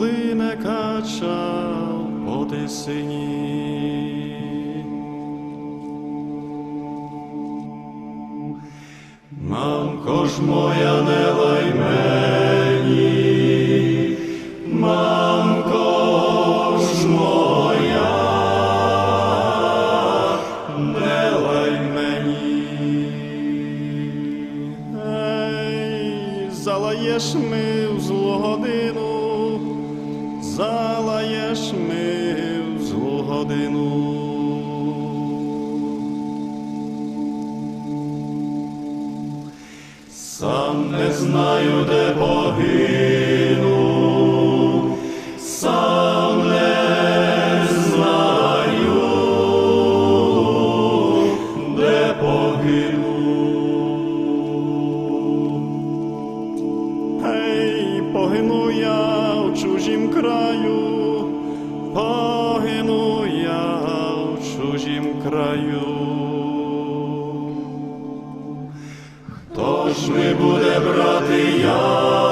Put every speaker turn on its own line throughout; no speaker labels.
лине кача по тисині. Мамко ж моя не лайме. не знаю, де погиб. ж ми буде брати я.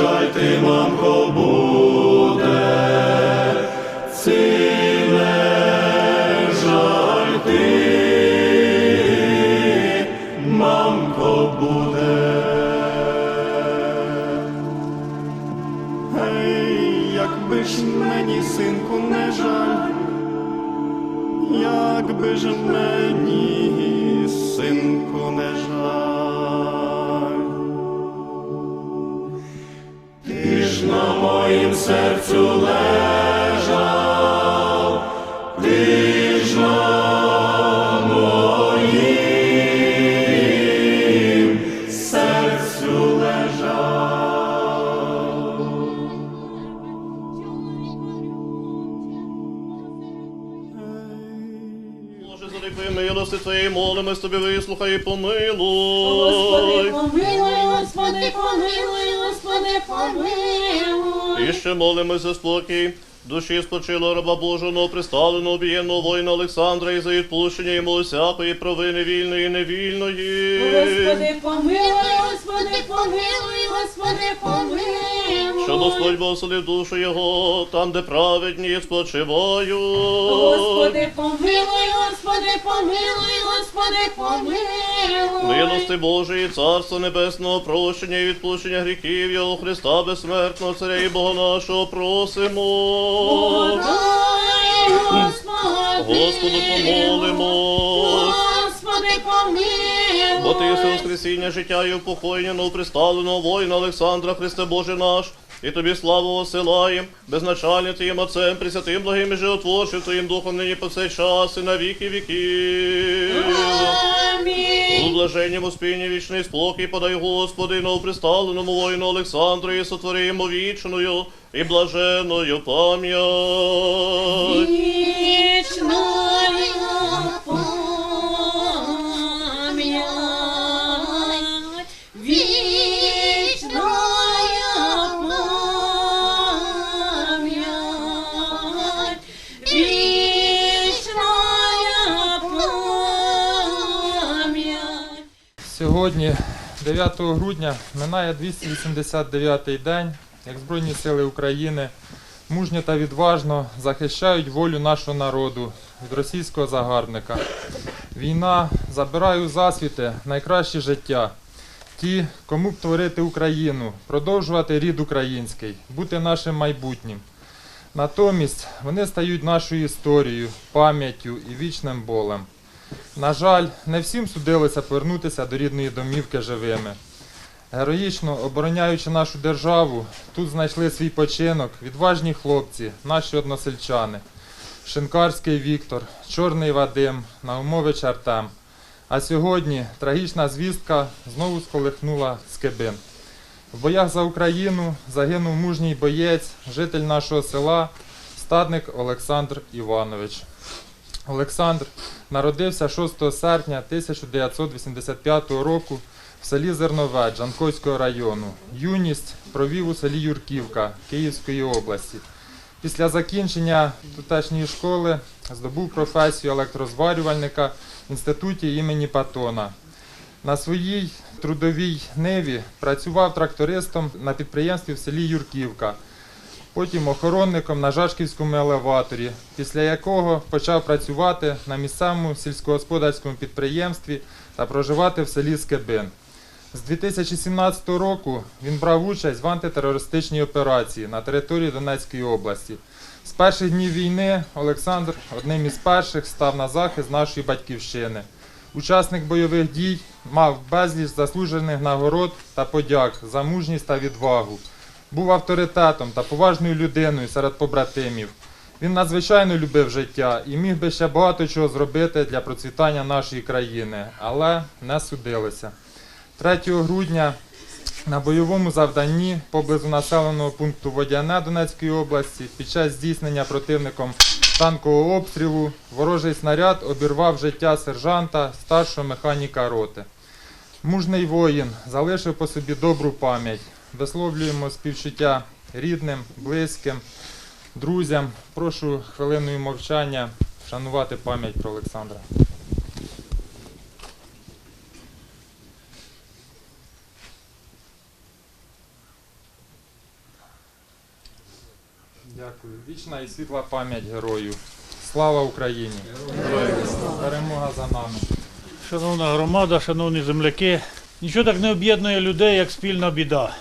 Жаль мамко, буде, ж на моїм серцю лежав, ти ж на моїм серцю лежав.
Боже, заліпи милости Твоєї, молимось Тобі, вислухай і
Господи,
помилуй.
Господи, помилуй, Господи, помилуй.
І ще молимось за спокій. Душі спочило раба Божого, приставленого об'ємного воїна Олександра і за відпущення йому усякої провини вільної і невільної.
Господи, помилуй, Господи, помилуй, Господи, помилуй.
Щоб Господь благословив душу його, там, де праведні спочивають.
Господи, помилуй, Господи, помилуй, Господи, помилуй.
Милости Божої, Царство Небесного, прощення і відпущення гріхів Його Христа безсмертного Царя і Бога нашого просимо.
Господи.
Господу помолимось.
Господи, помилуй.
Бо ти все воскресіння життя і упокоєння новоприставленого воїна Олександра Христе Боже наш, і тобі славу осилаєм, безначальним Твоїм Отцем, Пресвятим благим і животворчим Твоїм Духом нині по цей час і на віки віків. У
Амінь.
блаженнім успінні вічний спокій подай Господи новоприставленому воїну Олександру і сотвори йому вічною і блаженною пам'ять.
Вечная память,
Сьогодні, 9 грудня, минає 289-й день, як Збройні Сили України мужньо та відважно захищають волю нашого народу від російського загарбника. Війна забирає у засвіти найкраще життя. Ті, кому б творити Україну, продовжувати рід український, бути нашим майбутнім. Натомість вони стають нашою історією, пам'яттю і вічним болем. На жаль, не всім судилося повернутися до рідної домівки живими. Героїчно обороняючи нашу державу, тут знайшли свій починок відважні хлопці, наші односельчани. Шинкарський Віктор, Чорний Вадим, Наумович Артем. А сьогодні трагічна звістка знову сколихнула Скибин. В боях за Україну загинув мужній боєць, житель нашого села, стадник Олександр Іванович. Олександр народився 6 серпня 1985 року в селі Зернове Джанкойського району. Юність провів у селі Юрківка Київської області. Після закінчення тутешньої школи здобув професію електрозварювальника в інституті імені Патона. На своїй трудовій ниві працював трактористом на підприємстві в селі Юрківка, потім охоронником на Жашківському елеваторі, після якого почав працювати на місцевому сільськогосподарському підприємстві та проживати в селі Скебин. З 2017 року він брав участь в антитерористичній операції на території Донецької області. З перших днів війни Олександр одним із перших став на захист нашої батьківщини. Учасник бойових дій мав безліч заслужених нагород та подяк за мужність та відвагу. Був авторитетом та поважною людиною серед побратимів. Він надзвичайно любив життя і міг би ще багато чого зробити для процвітання нашої країни, але не судилося. 3 грудня на бойовому завданні поблизу населеного пункту Водяне Донецької області під час здійснення противником танкового обстрілу ворожий снаряд обірвав життя сержанта старшого механіка роти. Мужний воїн залишив по собі добру пам'ять. Висловлюємо співчуття рідним, близьким, друзям. Прошу хвилиною мовчання вшанувати пам'ять про Олександра. Дякую. Вічна і світла пам'ять герою. Слава Україні! Перемога за нами!
Шановна громада, шановні земляки, нічого так не об'єднує людей, як спільна біда.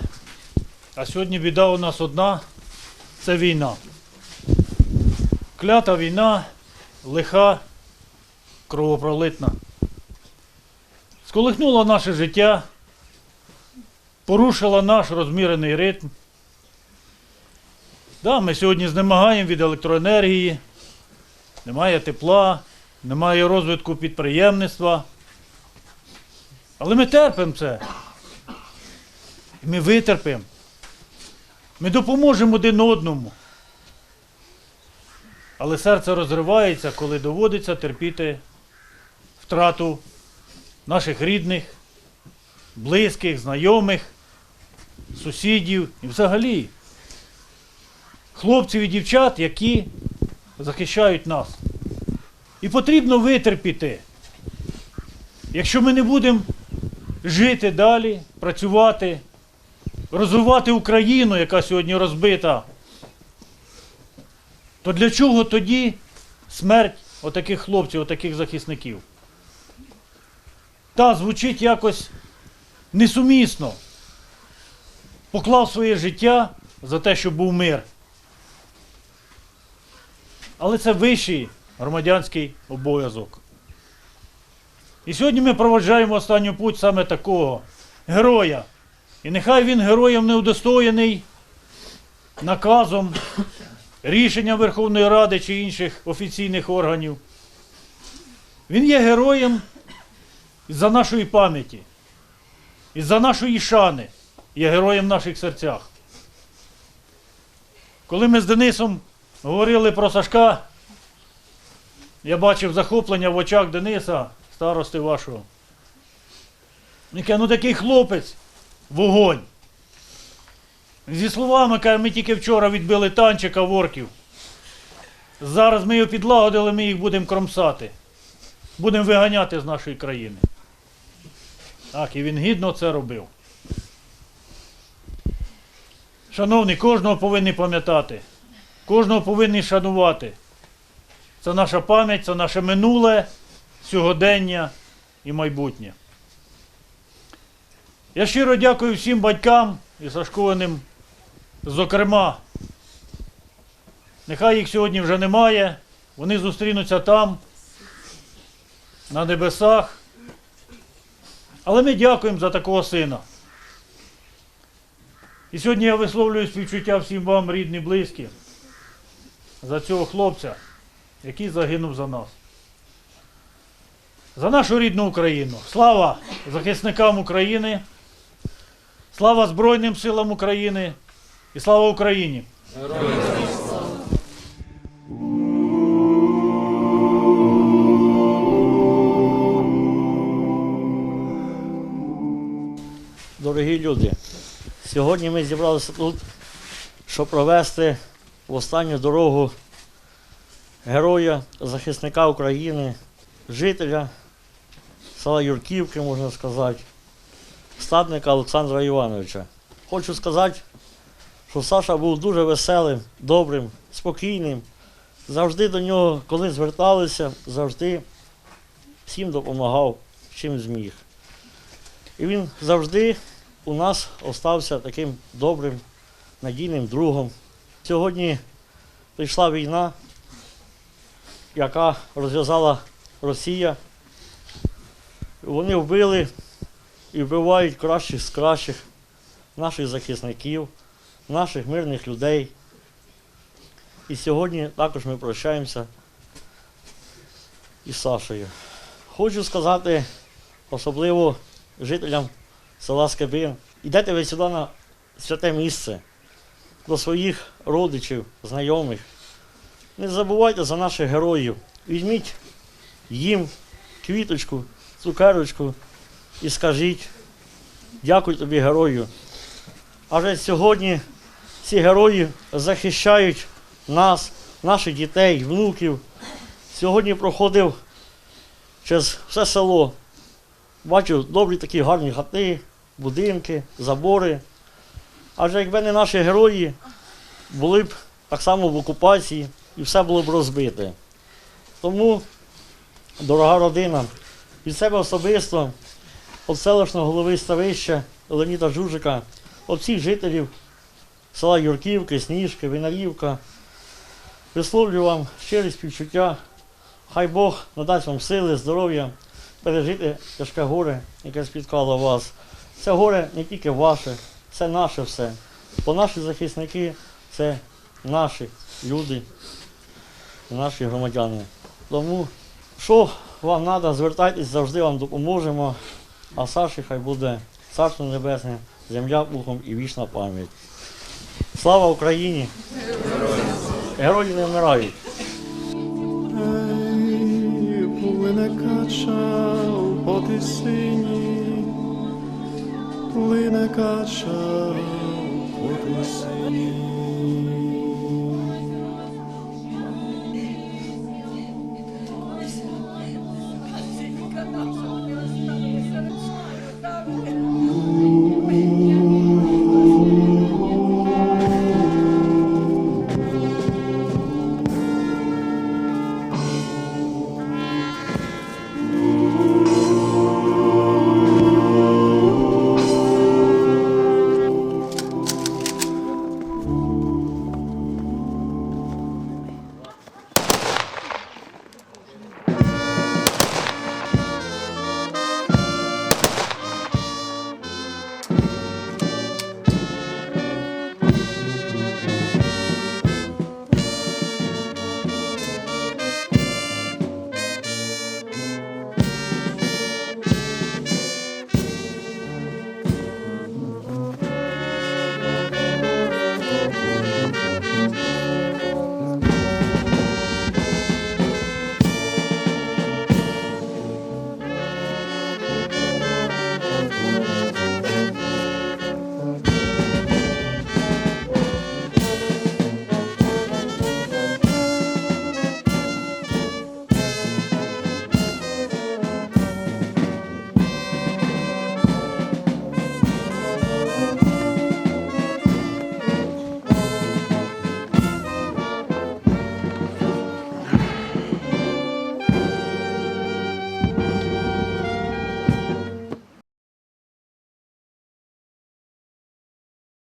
А сьогодні біда у нас одна це війна. Клята війна, лиха, кровопролитна. Сколихнула наше життя, порушила наш розмірений ритм. Да, ми сьогодні знемагаємо від електроенергії, немає тепла, немає розвитку підприємництва. Але ми терпимо це. І ми витерпимо. Ми допоможемо один одному. Але серце розривається, коли доводиться терпіти втрату наших рідних, близьких, знайомих, сусідів і взагалі хлопців і дівчат, які захищають нас. І потрібно витерпіти. Якщо ми не будемо жити далі, працювати, розвивати Україну, яка сьогодні розбита, то для чого тоді смерть отаких хлопців, отаких захисників? Та звучить якось несумісно. Поклав своє життя за те, щоб був мир. Але це вищий громадянський обов'язок. І сьогодні ми проваджаємо останню путь саме такого героя. І нехай він героєм не удостоєний наказом, рішенням Верховної Ради чи інших офіційних органів. Він є героєм за нашої пам'яті, і за нашої шани, є героєм в наших серцях. Коли ми з Денисом говорили про Сашка, я бачив захоплення в очах Дениса, старости вашого. Він каже, ну такий хлопець, вогонь. Зі словами, каже, ми тільки вчора відбили танчика в орків. Зараз ми його підлагодили, ми їх будемо кромсати. Будемо виганяти з нашої країни. Так, і він гідно це робив. Шановні, кожного повинні пам'ятати, кожного повинні шанувати. Це наша пам'ять, це наше минуле, сьогодення і майбутнє. Я щиро дякую всім батькам і Сашкованим, зокрема. Нехай їх сьогодні вже немає, вони зустрінуться там, на небесах. Але ми дякуємо за такого сина. І сьогодні я висловлюю співчуття всім вам, рідні, близькі, за цього хлопця, який загинув за нас. За нашу рідну Україну. Слава захисникам України, слава Збройним силам України і слава Україні!
Дорогі люди, сьогодні ми зібралися тут, щоб провести в останню дорогу героя, захисника України, жителя села Юрківки, можна сказати, стадника Олександра Івановича. Хочу сказати, що Саша був дуже веселим, добрим, спокійним. Завжди до нього, коли зверталися, завжди всім допомагав, чим зміг. І він завжди у нас остався таким добрим, надійним другом. Сьогодні прийшла війна, яка розв'язала Росія. Вони вбили і вбивають кращих з кращих наших захисників, наших мирних людей. І сьогодні також ми прощаємося із Сашею. Хочу сказати особливо жителям села Скибин. Ідете ви сюди на святе місце до своїх родичів, знайомих. Не забувайте за наших героїв. Візьміть їм квіточку, цукерочку і скажіть, дякую тобі, герою. Адже сьогодні ці герої захищають нас, наших дітей, внуків. Сьогодні проходив через все село. Бачу добрі такі гарні хати, будинки, забори. Адже якби не наші герої, були б так само в окупації і все було б розбите. Тому, дорога родина, від себе особисто, від селищного голови ставища Леоніда Жужика, від всіх жителів села Юрківки, Сніжки, Винарівка, висловлюю вам щирі співчуття. Хай Бог надасть вам сили, здоров'я, пережити тяжке горе, яке спіткало вас. Це горе не тільки ваше, це наше все. Бо наші захисники це наші люди, наші громадяни. Тому, що вам треба, звертайтесь, завжди вам допоможемо. А Саші хай буде царство небесне, земля пухом і вічна пам'ять. Слава Україні! Герої не вмирають.
Плине кача по тисині, плине кача по тисині.